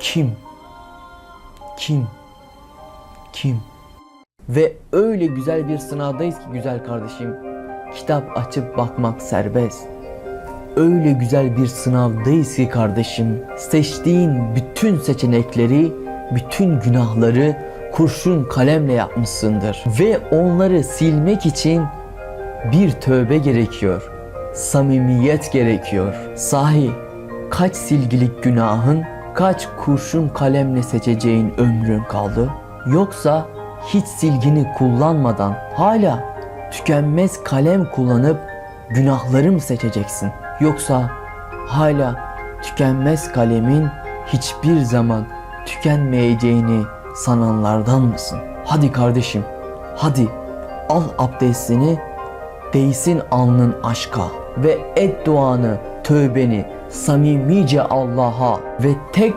Kim? Kim? Kim? Ve öyle güzel bir sınavdayız ki güzel kardeşim. Kitap açıp bakmak serbest. Öyle güzel bir sınavdayız ki kardeşim. Seçtiğin bütün seçenekleri, bütün günahları kurşun kalemle yapmışsındır. Ve onları silmek için bir tövbe gerekiyor. Samimiyet gerekiyor. Sahi kaç silgilik günahın, kaç kurşun kalemle seçeceğin ömrün kaldı? Yoksa hiç silgini kullanmadan hala tükenmez kalem kullanıp günahları mı seçeceksin? Yoksa hala tükenmez kalemin hiçbir zaman tükenmeyeceğini sananlardan mısın? Hadi kardeşim, hadi al abdestini, değsin alnın aşka ve et duanı, tövbeni samimice Allah'a ve tek